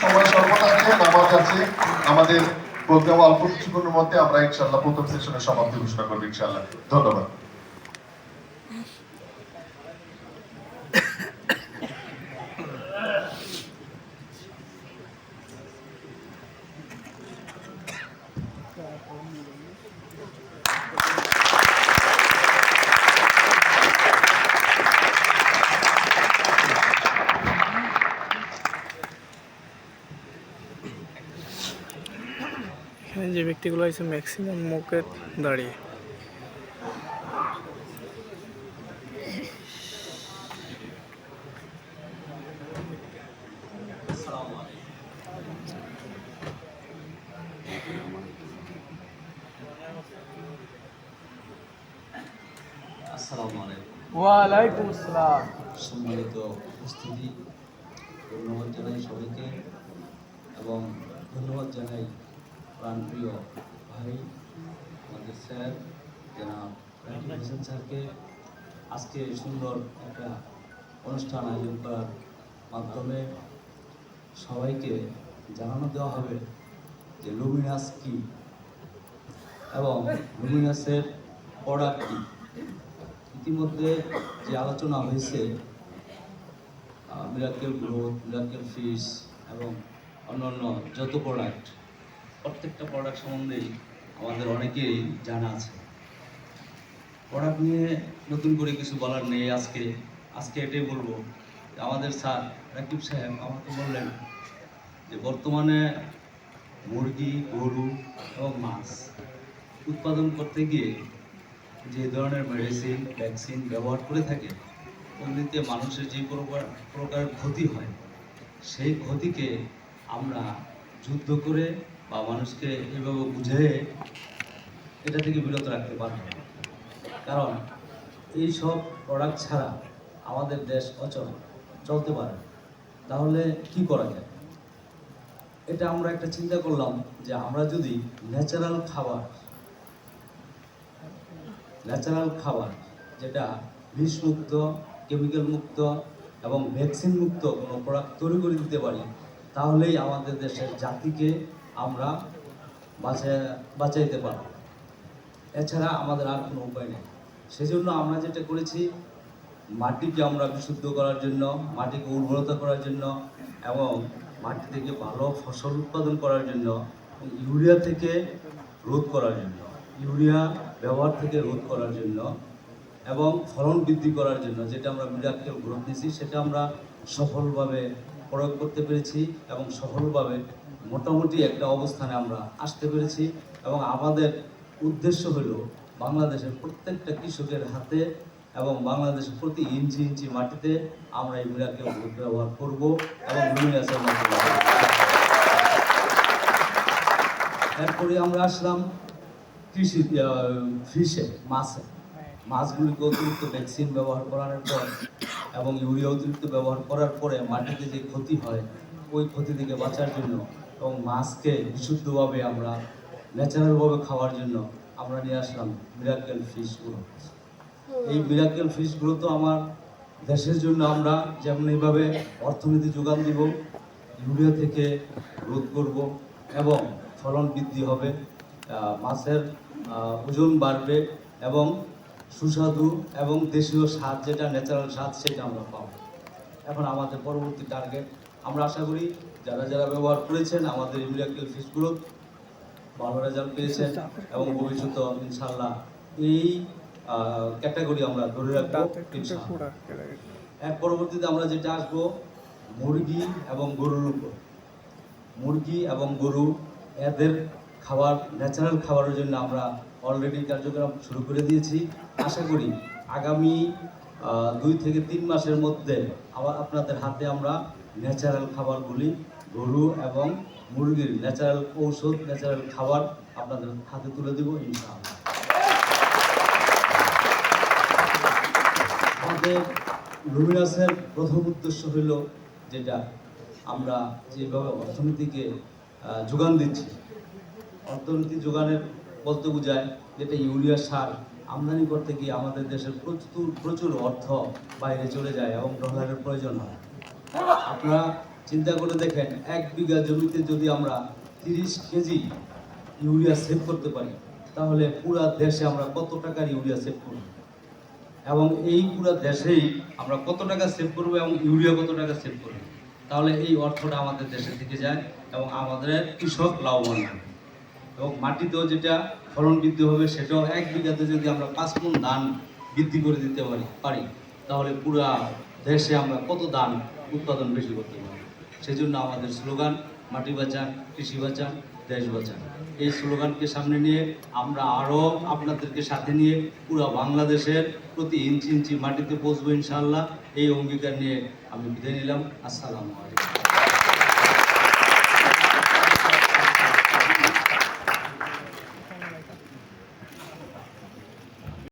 সময় স্বল্পতা আছে আমার কাছে আমাদের প্রোগ্রাম অল্প কিছুক্ষণের মধ্যে আমরা ইনশাল্লাহ প্রথম সেশনের সমাপ্তি ঘোষণা করব ইনশাল্লাহ ধন্যবাদ। এখানে যে ব্যক্তিগুলো আছে ম্যাক্সিমাম মুখে দাঁড়িয়ে। আসসালামু আলাইকুম। ওয়ালাইকুম আসসালাম। সম্মানিত উপস্থিতি ধন্যবাদ জানাই সবাইকে এবং ধন্যবাদ জানাই প্রাণপ্রিয় ভাই, আমাদের স্যার, জনাব হোসেন স্যারকে আজকে সুন্দর একটা অনুষ্ঠান আয়োজন করার মাধ্যমে সবাইকে জানানো দেওয়া হবে যে লুমিনাস কি এবং লুমিনাসের প্রোডাক্ট কী। ইতিমধ্যে যে আলোচনা হয়েছে মিরাকেল গ্রোথ মিরাকেল ফিশ এবং অন্যান্য যত প্রোডাক্ট প্রত্যেকটা প্রোডাক্ট সম্বন্ধেই আমাদের অনেকেই জানা আছে। প্রোডাক্ট নিয়ে নতুন করে কিছু বলার নেই আজকে। আজকে এটাই বলব, আমাদের স্যার রাকিব সাহেব আমাকে বললেন যে বর্তমানে মুরগি, গরু এবং মাছ উৎপাদন করতে গিয়ে যে ধরনের মেডিসিন ভ্যাকসিন ব্যবহার করে থাকে ওগুলিতে মানুষের যে প্রকার প্রকার ক্ষতি হয়, সেই ক্ষতিকে আমরা যুদ্ধ করে বা মানুষকে এভাবে বুঝে এটা থেকে বিরত রাখতে পারবে কারণ এই সব প্রোডাক্ট ছাড়া আমাদের দেশ অচল, চলতে পারে তাহলে কি করা যায়? এটা আমরা একটা চিন্তা করলাম যে আমরা যদি ন্যাচারাল খাবার ন্যাচারাল খাবার যেটা বিষমুক্ত কেমিক্যাল মুক্ত এবং ভ্যাকসিন মুক্ত কোনো প্রোডাক্ট তৈরি করে দিতে পারি, তাহলেই আমাদের দেশের জাতিকে আমরা বাঁচা বাঁচাইতে পারব। এছাড়া আমাদের আর কোনো উপায় নেই। সেজন্য আমরা যেটা করেছি, মাটিকে আমরা বিশুদ্ধ করার জন্য, মাটিকে উর্বরতা করার জন্য এবং মাটি থেকে ভালো ফসল উৎপাদন করার জন্য, ইউরিয়া থেকে রোধ করার জন্য, ইউরিয়া ব্যবহার থেকে রোধ করার জন্য এবং ফলন বৃদ্ধি করার জন্য যেটা আমরা মিরাক্কেল গ্রোথ দিয়েছি, সেটা আমরা সফলভাবে প্রয়োগ করতে পেরেছি এবং সফলভাবে মোটামুটি একটা অবস্থানে আমরা আসতে পেরেছি এবং আমাদের উদ্দেশ্য হলো বাংলাদেশের প্রত্যেকটা কৃষকের হাতে এবং বাংলাদেশের প্রতি ইঞ্চি ইঞ্চি মাটিতে আমরা এই মিরাক্কেল গ্রোথ ব্যবহার করব এবং মাধ্যমে এরপরে আমরা আসলাম কৃষি ফিশে, মাছে। মাছগুলিকে অতিরিক্ত ভ্যাকসিন ব্যবহার করার পর এবং ইউরিয়া অতিরিক্ত ব্যবহার করার পরে মাটিতে যে ক্ষতি হয় ওই ক্ষতি থেকে বাঁচার জন্য এবং মাছকে বিশুদ্ধভাবে আমরা ন্যাচারালভাবে খাওয়ার জন্য আমরা নিয়ে আসলাম মিরাকেল ফিশগুলো এই মিরাকেল ফিশগুলো তো আমার দেশের জন্য আমরা যেমন এইভাবে অর্থনীতি যোগান দিব ইউরিয়া থেকে রোধ করব এবং ফলন বৃদ্ধি হবে মাছের ওজন বাড়বে এবং সুস্বাদু এবং দেশীয় স্বাদ যেটা ন্যাচারাল স্বাদ সেটা আমরা পাবো। এখন আমাদের পরবর্তী টার্গেট আমরা আশা করি যারা যারা ব্যবহার করেছেন আমাদের মিরাকেল ফিসগুলো ভালো রেজাল্ট পেয়েছেন এবং ভবিষ্যতে ইনশাল্লাহ এই ক্যাটাগরি আমরা ধরে রাখব। এর পরবর্তীতে আমরা যেটা আসব মুরগি এবং গরুর উপর। মুরগি এবং গরু এদের খাবার ন্যাচারাল খাবারের জন্য আমরা অলরেডি কার্যক্রম শুরু করে দিয়েছি। আশা করি আগামী দুই থেকে তিন মাসের মধ্যে আবার আপনাদের হাতে আমরা ন্যাচারাল খাবারগুলি, গরু এবং মুরগির ন্যাচারাল ঔষধ ন্যাচারাল খাবার আপনাদের হাতে তুলে দেবো ইনশাআল্লাহ। আমাদের লুমিনাসের প্রথম উদ্দেশ্য হলো যেটা আমরা যেভাবে অর্থনীতিকে যোগান দিচ্ছি। অর্থনীতি যোগানের বলতে বোঝায় যেটা ইউরিয়া সার। আমদানি করতে গিয়ে আমাদের দেশের প্রচুর প্রচুর অর্থ বাইরে চলে যায় এবং ডলারের প্রয়োজন হয়। আপনারা চিন্তা করে দেখেন, এক বিঘা জমিতে যদি আমরা তিরিশ কেজি ইউরিয়া সেভ করতে পারি, তাহলে পুরা দেশে আমরা কত টাকার ইউরিয়া সেভ করব? এবং এই পুরা দেশেই আমরা কত টাকা সেভ করব এবং ইউরিয়া কত টাকা সেভ করব? তাহলে এই অর্থটা আমাদের দেশে থেকে যায় এবং আমাদের কৃষক লাভবান হবে। এবং মাটিতেও যেটা ফলন বৃদ্ধি হবে, সেটাও এক বিঘাতে যদি আমরা পাঁচ মন ধান বৃদ্ধি করে দিতে পারি পারি, তাহলে পুরা দেশে আমরা কত ধান উৎপাদন বেশি করতে পারি সেজন্য আমাদের স্লোগান, মাটি বাঁচান, কৃষি বাঁচান, দেশ বাঁচান। এই স্লোগানকে সামনে নিয়ে আমরা আরও আপনাদেরকে সাথে নিয়ে পুরো বাংলাদেশের প্রতি ইঞ্চি ইঞ্চি মাটিতে পৌঁছবো ইনশাআল্লাহ। এই অঙ্গীকার নিয়ে আমি বিদায় নিলাম। আসসালামু আলাইকুম।